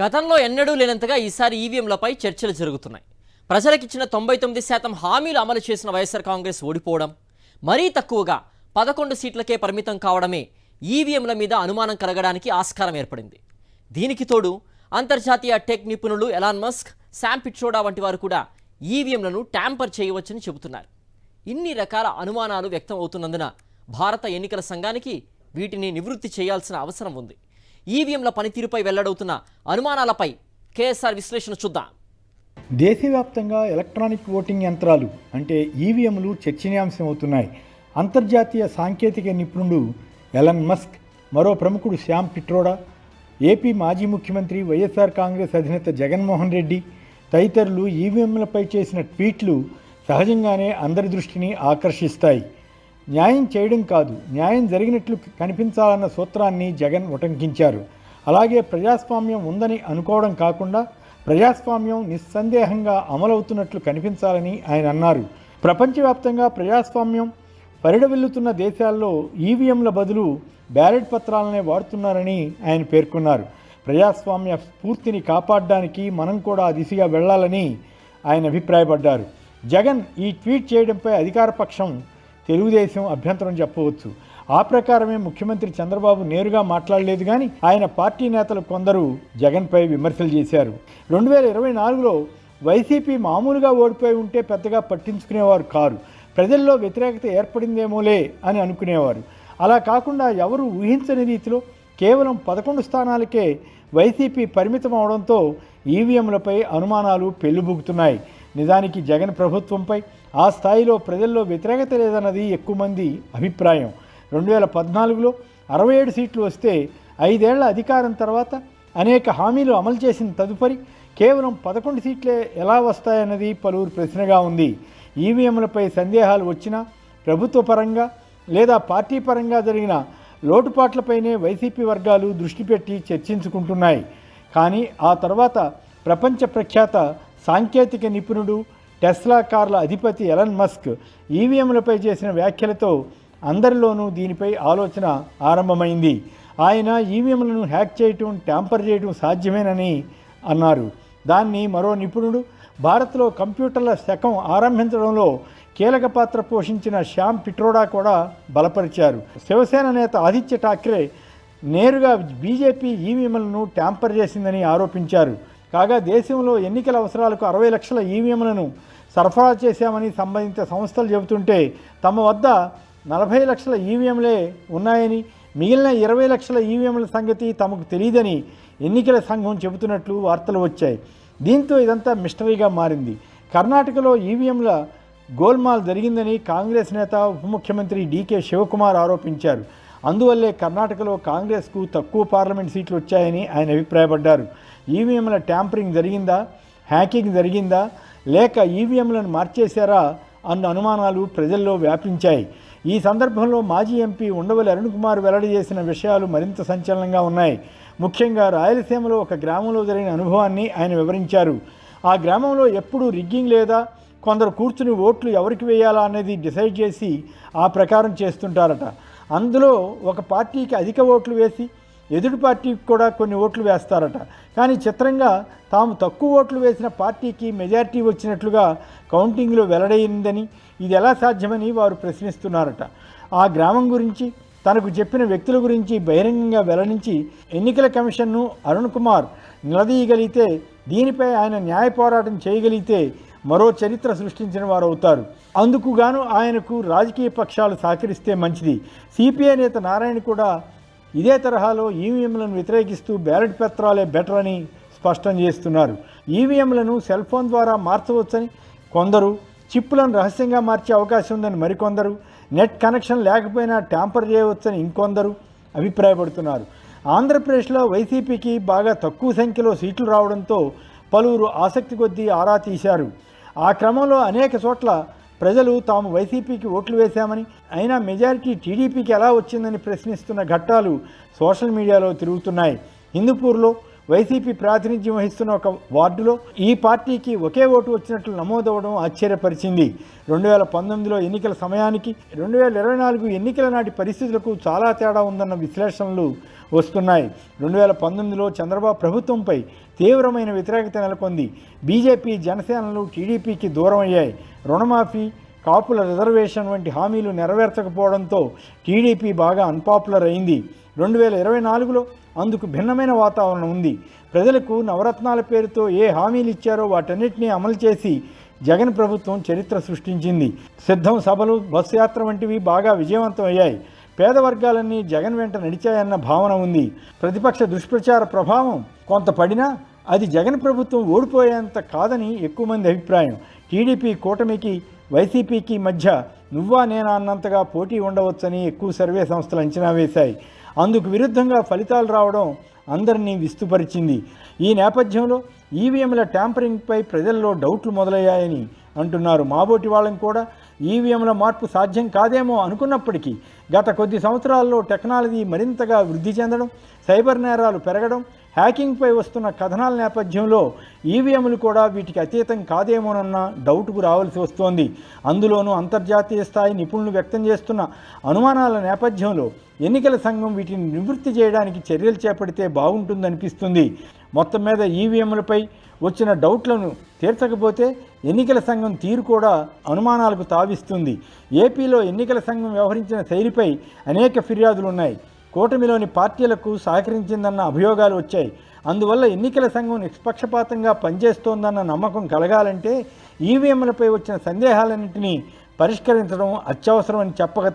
గతంలో ఎన్నడూ లేనంతగా ఈసారి ఈవీఎంలపై చర్చలు జరుగుతున్నాయి. ప్రజలకిచ్చిన తొంభై తొమ్మిది శాతం హామీలు అమలు చేసిన వైఎస్ఆర్ కాంగ్రెస్ ఓడిపోవడం మరీ తక్కువగా పదకొండు సీట్లకే పరిమితం కావడమే ఈవీఎంల మీద అనుమానం కలగడానికి ఆస్కారం ఏర్పడింది. దీనికి తోడు అంతర్జాతీయ టెక్ నిపుణులు ఎలాన్ మస్క్ శామ్ పిట్రోడా వంటి వారు కూడా ఈవీఎంలను ట్యాంపర్ చేయవచ్చని చెబుతున్నారు. ఇన్ని రకాల అనుమానాలు వ్యక్తం అవుతున్నందున భారత ఎన్నికల సంఘానికి వీటిని నివృత్తి చేయాల్సిన అవసరం ఉంది. ఈవీఎంల పనితీరుపై వెల్లడవుతున్న అనుమానాలపై కేఎస్ఆర్ విశ్లేషణ చూద్దాం. దేశవ్యాప్తంగా ఎలక్ట్రానిక్ ఓటింగ్ యంత్రాలు అంటే ఈవీఎంలు చర్చనీయాంశం అవుతున్నాయి అంతర్జాతీయ సాంకేతిక నిపుణుడు ఎలన్ మస్క్ మరో ప్రముఖుడు శ్యామ్ పిట్రోడా ఏపీ మాజీ ముఖ్యమంత్రి వైఎస్ఆర్ కాంగ్రెస్ అధినేత జగన్మోహన్ రెడ్డి తదితరులు ఈవీఎంలపై చేసిన ట్వీట్లు సహజంగానే అందరి దృష్టిని ఆకర్షిస్తాయి. న్యాయం చేయడం కాదు న్యాయం జరిగినట్లు కనిపించాలన్న సూత్రాన్ని జగన్ ఉటంకించారు. అలాగే ప్రజాస్వామ్యం ఉందని అనుకోవడం కాకుండా ప్రజాస్వామ్యం నిస్సందేహంగా అమలవుతున్నట్లు కనిపించాలని ఆయన అన్నారు. ప్రపంచవ్యాప్తంగా ప్రజాస్వామ్యం పరిడవిల్లుతున్న దేశాల్లో ఈవీఎంల బదులు బ్యాలెట్ పత్రాలనే వాడుతున్నారని ఆయన పేర్కొన్నారు. ప్రజాస్వామ్య స్ఫూర్తిని కాపాడడానికి మనం కూడా దిశగా వెళ్ళాలని ఆయన అభిప్రాయపడ్డారు. జగన్ ఈ ట్వీట్ చేయడంపై అధికార పక్షం తెలుగుదేశం అభ్యంతరం చెప్పవచ్చు. ఆ ప్రకారమే ముఖ్యమంత్రి చంద్రబాబు నేరుగా మాట్లాడలేదు కానీ ఆయన పార్టీ నేతలు కొందరు జగన్పై విమర్శలు చేశారు. రెండు వేల ఇరవై నాలుగులో వైసీపీ మామూలుగా ఓడిపోయి ఉంటే పెద్దగా పట్టించుకునేవారు కారు. ప్రజల్లో వ్యతిరేకత ఏర్పడిందేమోలే అని అనుకునేవారు. అలా కాకుండా ఎవరు ఊహించని రీతిలో కేవలం పదకొండు స్థానాలకే వైసీపీ పరిమితం అవడంతో ఈవీఎంలపై అనుమానాలు పెళ్ళిబుగుతున్నాయి. నిజానికి జగన్ ప్రభుత్వంపై ఆ స్థాయిలో ప్రజల్లో వ్యతిరేకత లేదన్నది ఎక్కువ మంది అభిప్రాయం. రెండు వేల పద్నాలుగులో అరవై ఏడు సీట్లు వస్తే ఐదేళ్ళ అధికారం తర్వాత అనేక హామీలు అమలు చేసిన తదుపరి కేవలం పదకొండు సీట్లే ఎలా వస్తాయన్నది పలువురు ప్రశ్నగా ఉంది. ఈవీఎంలపై సందేహాలు వచ్చినా ప్రభుత్వ పరంగా లేదా పార్టీ పరంగా జరిగిన లోటుపాట్లపైనే వైసీపీ వర్గాలు దృష్టి పెట్టి చర్చించుకుంటున్నాయి. కానీ ఆ తర్వాత ప్రపంచ ప్రఖ్యాత సాంకేతిక నిపుణుడు టెస్లా కార్ల అధిపతి ఎలన్ మస్క్ ఈవీఎంలపై చేసిన వ్యాఖ్యలతో అందరిలోనూ దీనిపై ఆలోచన ఆరంభమైంది. ఆయన ఈవీఎంలను హ్యాక్ చేయటం ట్యాంపర్ చేయటం సాధ్యమేనని అన్నారు. దాన్ని మరో నిపుణుడు భారత్లో కంప్యూటర్ల శకం ఆరంభించడంలో కీలక పాత్ర పోషించిన శ్యామ్ పిట్రోడా కూడా బలపరిచారు. శివసేన నేత ఆదిత్య ఠాక్రే నేరుగా బీజేపీ ఈవీఎంలను ట్యాంపర్ చేసిందని ఆరోపించారు. కాగా దేశంలో ఎన్నికల అవసరాలకు అరవై లక్షల ఈవీఎంలను సరఫరా చేశామని సంబంధిత సంస్థలు చెబుతుంటే తమ వద్ద నలభై లక్షల ఈవీఎంలే ఉన్నాయని మిగిలిన ఇరవై లక్షల ఈవీఎంల సంగతి తమకు తెలియదని ఎన్నికల సంఘం చెబుతున్నట్లు వార్తలు వచ్చాయి. దీంతో ఇదంతా మిస్టరీగా మారింది. కర్ణాటకలో ఈవీఎంల గోల్మాల్ జరిగిందని కాంగ్రెస్ నేత ఉప ముఖ్యమంత్రి డీకే శివకుమార్ ఆరోపించారు. అందువల్లే కర్ణాటకలో కాంగ్రెస్కు తక్కువ పార్లమెంట్ సీట్లు వచ్చాయని ఆయన అభిప్రాయపడ్డారు. ఈవీఎంల ట్యాంపరింగ్ జరిగిందా? హ్యాకింగ్ జరిగిందా? లేక ఈవీఎంలను మార్చేశారా? అన్న అనుమానాలు ప్రజల్లో వ్యాపించాయి. ఈ సందర్భంలో మాజీ ఎంపీ ఉండవల్లి అరుణ్ కుమార్ వెల్లడి చేసిన విషయాలు మరింత సంచలనంగా ఉన్నాయి. ముఖ్యంగా రాయలసీమలో ఒక గ్రామంలో జరిగిన అనుభవాన్ని ఆయన వివరించారు. ఆ గ్రామంలో ఎప్పుడూ రిగ్గింగ్ లేదా కొందరు కూర్చుని ఓట్లు ఎవరికి వేయాలా అనేది డిసైడ్ చేసి ఆ ప్రకారం చేస్తుంటారట. అందులో ఒక పార్టీకి అధిక ఓట్లు వేసి ఎదుటి పార్టీకి కూడా కొన్ని ఓట్లు వేస్తారట. కానీ చిత్రంగా తాము తక్కువ ఓట్లు వేసిన పార్టీకి మెజారిటీ వచ్చినట్లుగా కౌంటింగ్లో వెల్లడైందని ఇది ఎలా సాధ్యమని వారు ప్రశ్నిస్తున్నారట. ఆ గ్రామం గురించి తనకు చెప్పిన వ్యక్తుల గురించి బహిరంగంగా వెల్లడించి ఎన్నికల కమిషన్ను అరుణ్ కుమార్ నిలదీయగలిగితే దీనిపై ఆయన న్యాయ పోరాటం చేయగలిగితే మరో చరిత్ర సృష్టించిన వారు అవుతారు. అందుకు గాను ఆయనకు రాజకీయ పక్షాలు సహకరిస్తే మంచిది. సిపిఐ నేత నారాయణ కూడా ఇదే తరహాలో ఈవీఎంలను వ్యతిరేకిస్తూ బ్యాలెట్ పత్రాలే బెటర్ అని స్పష్టం చేస్తున్నారు. ఈవీఎంలను సెల్ ఫోన్ ద్వారా మార్చవచ్చని కొందరు చిప్పులను రహస్యంగా మార్చే అవకాశం ఉందని మరికొందరు నెట్ కనెక్షన్ లేకపోయినా ట్యాంపర్ చేయవచ్చని ఇంకొందరు అభిప్రాయపడుతున్నారు. ఆంధ్రప్రదేశ్లో వైసీపీకి బాగా తక్కువ సంఖ్యలో సీట్లు రావడంతో పలువురు ఆసక్తి కొద్దీ ఆరా తీశారు. ఆ క్రమంలో అనేక చోట్ల ప్రజలు తాము వైసీపీకి ఓట్లు వేశామని అయినా మెజారిటీ టీడీపీకి ఎలా వచ్చిందని ప్రశ్నిస్తున్న ఘట్టాలు సోషల్ మీడియాలో తిరుగుతున్నాయి. హిందూపూర్లో వైసీపీ ప్రాతినిధ్యం వహిస్తున్న ఒక వార్డులో ఈ పార్టీకి ఒకే ఓటు వచ్చినట్లు నమోదవడం ఆశ్చర్యపరిచింది. రెండు వేల పంతొమ్మిదిలో ఎన్నికల సమయానికి రెండు వేల ఇరవై నాలుగు ఎన్నికల నాటి పరిస్థితులకు చాలా తేడా ఉందన్న విశ్లేషణలు వస్తున్నాయి. రెండు వేల పంతొమ్మిదిలో చంద్రబాబు ప్రభుత్వంపై తీవ్రమైన వ్యతిరేకత నెలకొంది. బీజేపీ జనసేనలు టీడీపీకి దూరం అయ్యాయి. రుణమాఫీ కాపుల రిజర్వేషన్ వంటి హామీలు నెరవేర్చకపోవడంతో టీడీపీ బాగా అన్పాపులర్ అయింది. రెండు వేల ఇరవై నాలుగులో అందుకు భిన్నమైన వాతావరణం ఉంది. ప్రజలకు నవరత్నాల పేరుతో ఏ హామీలు ఇచ్చారో వాటన్నిటినీ అమలు చేసి జగన్ ప్రభుత్వం చరిత్ర సృష్టించింది. సిద్ధం సభలు బస్సు యాత్ర వంటివి బాగా విజయవంతం అయ్యాయి. పేద వర్గాలన్నీ జగన్ వెంట నడిచాయన్న భావన ఉంది. ప్రతిపక్ష దుష్ప్రచార ప్రభావం కొంత పడినా అది జగన్ ప్రభుత్వం ఓడిపోయేంత కాదని ఎక్కువ మంది అభిప్రాయం. టీడీపీ కూటమికి వైసీపీకి మధ్య నువ్వా నేనా అన్నంతగా పోటీ ఉండవచ్చని ఎక్కువ సర్వే సంస్థలు అంచనా వేశాయి. అందుకు విరుద్ధంగా ఫలితాలు రావడం అందరినీ విస్తుపరిచింది. ఈ నేపథ్యంలో ఈవీఎంల ట్యాంపరింగ్పై ప్రజల్లో డౌట్లు మొదలయ్యాయని అంటున్నారు. మాబోటి వాళ్ళని కూడా ఈవీఎంల మార్పు సాధ్యం కాదేమో అనుకున్నప్పటికీ గత కొద్ది సంవత్సరాల్లో టెక్నాలజీ మరింతగా వృద్ధి చెందడం సైబర్ నేరాలు పెరగడం హ్యాకింగ్పై వస్తున్న కథనాల నేపథ్యంలో ఈవీఎంలు కూడా వీటికి అతీతం కాదేమోనన్న డౌట్కు రావాల్సి వస్తోంది. అందులోనూ అంతర్జాతీయ స్థాయి నిపుణులు వ్యక్తం చేస్తున్న అనుమానాల నేపథ్యంలో ఎన్నికల సంఘం వీటిని నివృత్తి చేయడానికి చర్యలు చేపడితే బాగుంటుందనిపిస్తుంది. మొత్తం మీద ఈవీఎంలపై వచ్చిన డౌట్లను తీర్చకపోతే ఎన్నికల సంఘం తీరు కూడా అనుమానాలకు తావిస్తుంది. ఏపీలో ఎన్నికల సంఘం వ్యవహరించిన శైలిపై అనేక ఫిర్యాదులు ఉన్నాయి కూటమిలోని పార్టీలకు సహకరించిందన్న అభియోగాలు వచ్చాయి. అందువల్ల ఎన్నికల సంఘం నిష్పక్షపాతంగా పనిచేస్తోందన్న నమ్మకం కలగాలంటే ఈవీఎంలపై వచ్చిన సందేహాలన్నింటినీ పరిష్కరించడం అత్యవసరమని చెప్పక